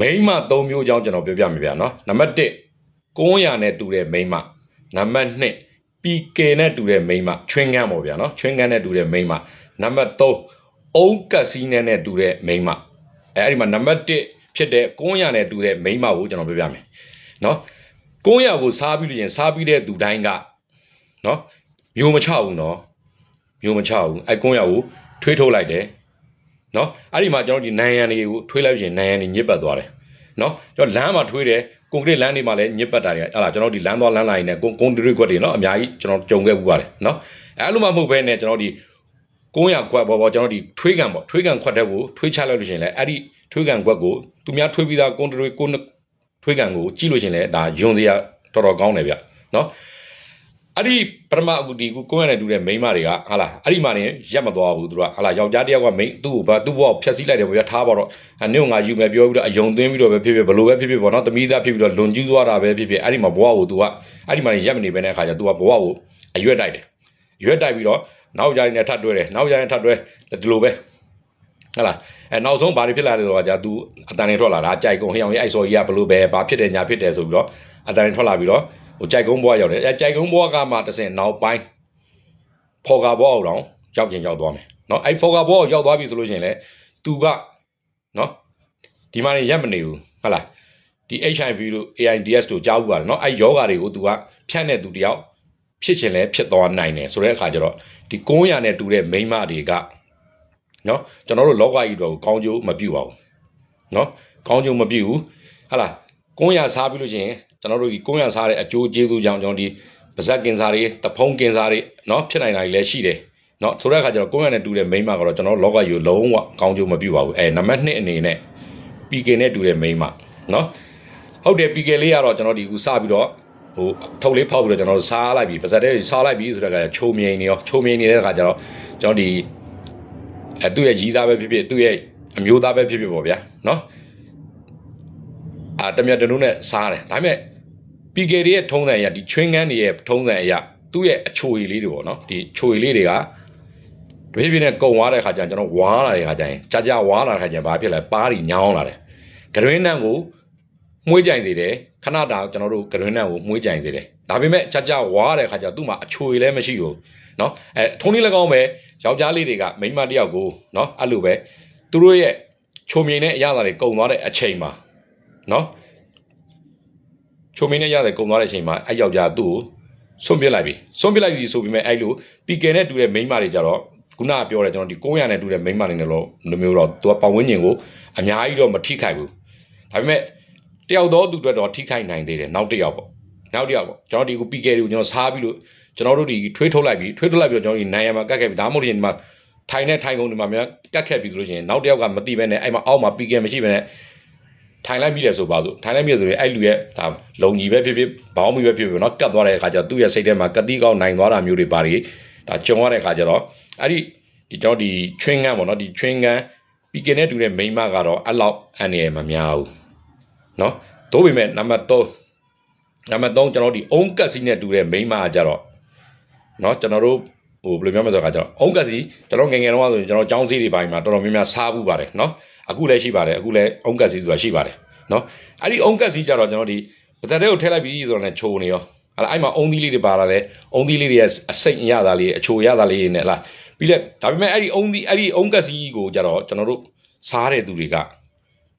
မိန်းမ၃မျိုးအကြောင်းကျွန်တော်ပြောပြမယ်ဗျာနော်နံပါတ်1ကုန်းရနဲ့တူတဲ့မိန်းမနံပါတ်2ပီကေနဲ့တူတဲ့မိန်းမချွင်းကန်းပေါ့ဗျာနော်ချွင်းကန်းနဲ့တူတဲ့မိန်းမနံပါတ်3အုံးကတ်စီးနဲ့နဲ့တူတဲ့မိန်းမအဲအဲ့ဒီမှာနံပါတ်1ဖြစ်တဲ့ကုန်းရနဲ့တူတဲ့မိန်းမကိုကျွန်တော်ပြောပြမယ်နော်ကုန်းရကိုစားပြီးလို့ရင်စားပြီးတဲ့သူတိုင်းကနော်မျိုးမချဘူးနော်မျိုးမချဘူးအဲကုန်းရကိုထွေးထုတ်လိုက်တယ် နော်အဲ့ဒီမှာကျွန်တော်ဒီနိုင်ရန်တွေကိုထွေးလိုက်ရင်နိုင်ရန်တွေညစ်ပတ်သွားတယ်နော်ကျွန်တော်လမ်းမှာထွေးတယ်ကွန်ကရစ်လမ်းတွေမှာလည်းညစ်ပတ်တာတွေအဲ့ဒါကျွန်တော်ဒီလမ်းသွားလမ်းလာရင်လည်းကွန်ကွန်ကရစ်ကွက်တွေနော်အများကြီးကျွန်တော်ကြုံခဲ့ပူပါတယ်နော်အဲ့လိုမှမဟုတ်ဘဲနဲ့ကျွန်တော်ဒီကုန်းရကွက်ပေါ်ပေါ်ကျွန်တော်ဒီထွေးကန်ပေါ့ထွေးကန်ခွက်တဲ့ကိုထွေးချလိုက်လို့ရှရင်လည်းအဲ့ဒီထွေးကန်ကွက်ကိုသူများထွေးပြီးသားကွန်ကရစ်ကွန်ထွေးကန်ကိုကြည့်လို့ရှရင်လည်းဒါယွန်စရာတော်တော်ကောင်းတယ်ဗျနော် အဲ့ဒီပထမအခုဒီကိုကိုယ်ရနဲ့တူတဲ့မိန်းမတွေကဟာလာအဲ့ဒီမှာနေရက်မသွားဘူးသူကဟာလာယောက်ျားတစ်ယောက်ကမိန်းသူ့ကိုဘာသူ့ဘောကိုဖျက်ဆီးလိုက်တယ်ဗျာထားပါတော့အနည်းငါယူမယ်ပြောပြီးတော့အယုံသွင်းပြီးတော့ပဲဖြစ်ဖြစ်ဘလို့ပဲဖြစ်ဖြစ်ပေါ့နော်သမီးသားဖြစ်ပြီးတော့လွန်ကျူးသွားတာပဲဖြစ်ဖြစ်အဲ့ဒီမှာဘဝကိုသူကအဲ့ဒီမှာနေရက်မနေပဲတဲ့အခါကျသူကဘဝကိုအရွက်တိုက်တယ်ရွက်တိုက်ပြီးတော့နောက်ကြရင်လည်းထပ်တွဲတယ်နောက်ကြရင်ထပ်တွဲဒီလိုပဲဟလာအဲနောက်ဆုံးဘာတွေဖြစ်လာလဲဆိုတော့ကြာ तू အတန်နေထွက်လာတာကြိုက်ကုန်ဟိအောင်ကြီးအိုက်စော်ကြီးကဘလို့ပဲဘာဖြစ်တယ်ညာဖြစ်တယ်ဆိုပြီးတော့အတန်နေထွက်လာပြီးတော့ ဟိုကြိုက်ကုန်းဘွားရောက်တယ်အဲကြိုက်ကုန်းဘွားကမှတဆင့်နောက်ပိုင်းဖော်ကာဘွားအောင်တော့ရောက်ရင်ရောက်သွားမယ်နော်အဲဖော်ကာဘွားကိုရောက်သွားပြီဆိုလို့ရှိရင်လေသူကနော်ဒီမှာနေရက်မနေဘူးဟုတ်လားဒီ HIV တို့ AIDS တို့ကြားဘူးပါတယ်နော်အဲယောဂါတွေကိုသူကဖြန့်တဲ့သူတယောက်ဖြစ်ချင်လဲဖြစ်သွားနိုင်တယ်ဆိုတဲ့အခါကျတော့ဒီ900နဲ့တူတဲ့မိန်းမတွေကနော်ကျွန်တော်တို့လောကကြီးတော့ကောင်းကျိုးမပြုပါဘူးနော်ကောင်းကျိုးမပြုဘူးဟုတ်လား900စားပြီးလို့ချင်း ကျွန်တော်တို့ဒီကုန်းရစားတဲ့အကျိုးကျေးဇူးကြောင့်ကျွန်တော်ဒီပါဇက်ကင်စာတွေတဖုံးကင်စာတွေเนาะဖြစ်နိုင်တာတွေလည်းရှိတယ်เนาะဆိုတဲ့အခါကျတော့ကုန်းရနဲ့တူတဲ့မိန်းမကတော့ကျွန်တော်တို့လောကကြီးကိုလုံးဝကောင်းကျိုးမပြုပါဘူးအဲနံပါတ်1အနေနဲ့ PK နဲ့တူတဲ့မိန်းမเนาะဟုတ်တယ် PK လေးကတော့ကျွန်တော်ဒီခုစပြီးတော့ဟိုထုတ်လေးဖောက်ပြီးတော့ကျွန်တော်တို့စားလိုက်ပြီပါဇက်တဲ့စားလိုက်ပြီဆိုတဲ့အခါကျချုံမြိန်နေရောချုံမြိန်နေတဲ့အခါကျတော့ကျွန်တော်ဒီအဲသူ့ရဲ့ကြီးစားပဲဖြစ်ဖြစ်သူ့ရဲ့အမျိုးသားပဲဖြစ်ဖြစ်ပေါ့ဗျာเนาะအာတမြတ်တနုနဲ့စားတယ်ဒါပေမဲ့ ပီကေတွေရဲ့ထုံးစံအရဒီချွင်းငန်းတွေရဲ့ထုံးစံအရသူ့ရဲ့အချိုရည်လေးတွေပေါ့နော်ဒီချိုရည်လေးတွေကတဖြည်းဖြည်းနဲ့ကုံသွားတဲ့ခါကျရင်ကျွန်တော်ဝါလာတဲ့ခါကျရင်ကြာကြာဝါလာတဲ့ခါကျရင်ဘာဖြစ်လဲပါးတွေညောင်းလာတယ်ဂရင်းနံကိုမှုေးကြိုင်စေတယ်ခဏတာကျွန်တော်တို့ဂရင်းနံကိုမှုေးကြိုင်စေတယ်ဒါပေမဲ့ကြာကြာဝါတဲ့ခါကျသူ့မှာအချိုရည်လည်းမရှိဘူးနော်အဲထုံးလေးလည်းကောင်းပဲယောက်ျားလေးတွေကမိန်းမတယောက်ကိုနော်အဲ့လိုပဲသူတို့ရဲ့ချိုမြိန်တဲ့အရာတွေကုံသွားတဲ့အချိန်မှာနော် ချုံမင်းနဲ့ရတယ်ကုံသွားတဲ့အချိန်မှာအဲ့ယောက်ျားသူ့ကိုဆွန့်ပစ်လိုက်ပြီဆွန့်ပစ်လိုက်ပြီဆိုပြီးမဲ့အဲ့လိုပီကယ်နဲ့တူတဲ့မိန်းမတွေကြတော့ခုနကပြောတယ်ကျွန်တော်ဒီ900နဲ့တူတဲ့မိန်းမတွေနဲ့တော့လိုမျိုးတော့သူကပတ်ဝန်းကျင်ကိုအများကြီးတော့မထိခိုက်ဘူးဒါပေမဲ့တယောက်တော့သူအတွက်တော့ထိခိုက်နိုင်သေးတယ်နောက်တစ်ယောက်ပေါ့နောက်တစ်ယောက်ပေါ့ကျွန်တော်ဒီကိုပီကယ်တွေကိုကျွန်တော်စားပြီးလို့ကျွန်တော်တို့ဒီထွေးထုတ်လိုက်ပြီထွေးထုတ်လိုက်ပြီးတော့ကျွန်တော်ဒီနိုင်ရမှာကတ်ခဲ့ပြီဒါမှမဟုတ်ရင်ဒီမှာထိုင်နဲ့ထိုင်ကုန်ဒီမှာများကတ်ခဲ့ပြီဆိုလို့ရှိရင်နောက်တစ်ယောက်ကမသိဘဲနဲ့အဲ့မှာအောက်မှာပီကယ်မရှိဘဲနဲ့ ထိုင်လိုက်ပြီလေဆိုပါစို့ထိုင်လိုက်ပြီဆိုရင်အဲ့လူရဲ့ဒါလုံကြီးပဲဖြစ်ဖြစ်ဘောင်းမီပဲဖြစ်ဖြစ်နော်ကတ်သွားတဲ့အခါကျသူ့ရဲ့စိတ်ထဲမှာကတိကောက်နိုင်သွားတာမျိုးတွေပါတွေဒါကြုံရတဲ့အခါကျတော့အဲ့ဒီဒီတော့ဒီ train gun ပေါ့နော်ဒီ train gun ပီကင်နဲ့တူတဲ့မိန်းမကတော့အဲ့လောက်အန်ရယ်မများဘူးနော်တို့ပေမဲ့နံပါတ်3နံပါတ်3ကျွန်တော်ဒီအုံးကတ်စီနဲ့တူတဲ့မိန်းမကကြတော့နော်ကျွန်တော်တို့ ဟိုဘယ်လိုပြောမလဲဆိုတော့ကျတော့အုံးကတ်စီကျွန်တော်ငယ်ငယ်တုန်းကဆိုရင်ကျွန်တော်ចောင်းစည်းတွေပိုင်းမှာတော်တော်များများစားဘူးပါတယ်เนาะအခုလည်းရှိပါတယ်အခုလည်းအုံးကတ်စီဆိုတာရှိပါတယ် နော်အဲ့ဒီအုံကက်စီကြတော့ကျွန်တော်ဒီပဇက်တဲ့ကိုထည့်လိုက်ပြီးဆိုတော့လည်းချိုးနေရောဟလာအဲ့မှာအုံသီးလေးတွေပါလာတယ်အုံသီးလေးတွေရဲ့အစိတ်ရတာလေးအချိုရတာလေးတွေနဲ့ဟလာပြီးလက်ဒါပေမဲ့အဲ့ဒီအုံသီးအဲ့ဒီအုံကက်စီကိုကြတော့ကျွန်တော်တို့စားတဲ့သူတွေက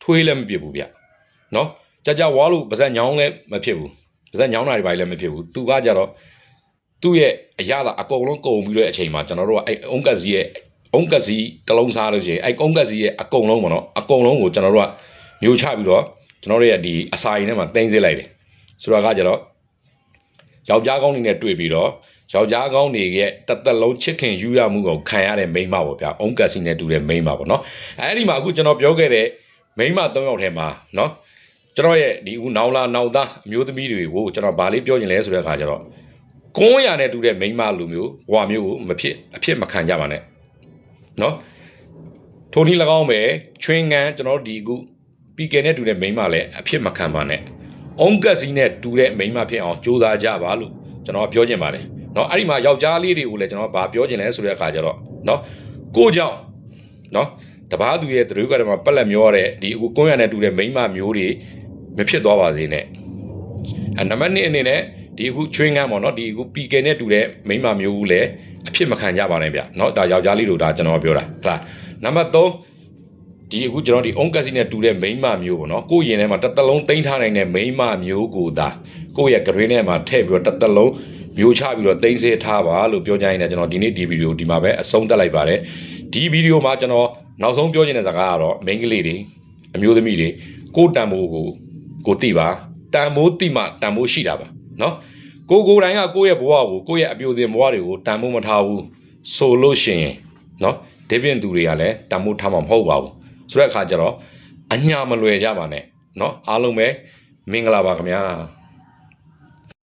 ထွေးလည်းမဖြစ်ဘူးဗျနော်ကြကြဝါလို့ပါဇက်ညောင်းလည်းမဖြစ်ဘူးပါဇက်ညောင်းတာတွေပါလည်းမဖြစ်ဘူးသူကကြတော့ သူ့ရဲ့အရသာအကုန်လုံးကုန်ပြီးတဲ့အချိန်မှာကျွန်တော်တို့ကအဲ့အုံကက်စီရဲ့အုံကက်စီတစ်လုံးစားလို့ရှိရင်အဲ့အုံကက်စီရဲ့အကုန်လုံးပေါ့နော်အကုန်လုံးကိုကျွန်တော်တို့ကမျိုးချပြီးတော့ကျွန်တော်တို့ရဲ့ဒီအစာရင်ထဲမှာတင်စေးလိုက်တယ်ဆိုတော့ကကြတော့ယောက်ျားကောင်းတွေနဲ့တွေ့ပြီးတော့ယောက်ျားကောင်းတွေရဲ့တသက်လုံးချစ်ခင်ယူရမှုကိုခံရတဲ့မိန်းမပေါ့ဗျာအုံကက်စီနဲ့တူတဲ့မိန်းမပေါ့နော်အဲဒီမှာအခုကျွန်တော်ပြောခဲ့တဲ့မိန်းမ၃ယောက်ထဲမှာနော်ကျွန်တော်ရဲ့ဒီဦးနောင်လာနောင်သားအမျိုးသမီးတွေကိုကျွန်တော်ဗာလေးပြောချင်လဲဆိုတဲ့အခါကျတော့ ကွန်းရနဲ့တူတဲ့မိန်းမလူမျိုးဘွာမျိုးကိုမဖြစ်အဖြစ်မခံကြပါနဲ့နော်ထိုနည်း၎င်းပဲချွင်းငန်းကျွန်တော်ဒီအခုပီကေနဲ့တူတဲ့မိန်းမလည်းအဖြစ်မခံပါနဲ့အုံကက်စီနဲ့တူတဲ့မိန်းမဖြစ်အောင်ကြိုးစားကြပါလို့ကျွန်တော်ပြောချင်ပါတယ်နော်အဲ့ဒီမှာယောက်ျားလေးတွေကိုလည်းကျွန်တော်ဗာပြောချင်လဲဆိုတဲ့အခါကျတော့နော်ကိုကြောင့်နော်တပားသူရဲ့သတို့ကတည်းကပက်လက်မျောရတဲ့ဒီအခုကွန်းရနဲ့တူတဲ့မိန်းမမျိုးတွေမဖြစ်သွားပါစေနဲ့အဲနံပါတ်2အနေနဲ့ ဒီအခုချွေးငန်းပေါ့နော်ဒီအခုပီကယ်နဲ့တူတဲ့မိန်းမမျိုးဦးလည်းအဖြစ်မခံကြပါနဲ့ဗျเนาะဒါယောက်ျားလေးတို့ဒါကျွန်တော်ပြောတာဟုတ်လားနံပါတ်3ဒီအခုကျွန်တော်ဒီအုံကက်စီနဲ့တူတဲ့မိန်းမမျိုးပေါ့နော်ကိုယ့်ရင်ထဲမှာတစ်သက်လုံးတိမ့်ထားနိုင်တဲ့မိန်းမမျိုးကိုသာကိုယ့်ရဲ့ green ထဲမှာထည့်ပြီးတော့တစ်သက်လုံးမျိုးချပြီးတော့တိမ့်စေထားပါလို့ပြောကြရင်လည်းကျွန်တော်ဒီနေ့ဒီဗီဒီယိုဒီမှာပဲအဆုံးသတ်လိုက်ပါတယ်ဒီဗီဒီယိုမှာကျွန်တော်နောက်ဆုံးပြောချင်တဲ့စကားကတော့မိန်းကလေးတွေအမျိုးသမီးတွေကိုယ်တန်ဖိုးကိုကိုသိပါတန်ဖိုးသိမှတန်ဖိုးရှိတာပါ နော်ကိုကိုတိုင်းကကိုယ့်ရဲ့ဘဝကိုကိုယ့်ရဲ့အပြိုစင်ဘဝတွေကိုတန်ဖိုးမထားဘူးဆိုလို့ရှိရင်နော်ဒေဗင်သူတွေကလည်းတန်ဖိုးထားမှာမဟုတ်ပါဘူးဆိုတဲ့အခါကျတော့အညာမလွယ်ကြပါနဲ့နော်အားလုံးပဲမင်္ဂလာပါခင်ဗျာ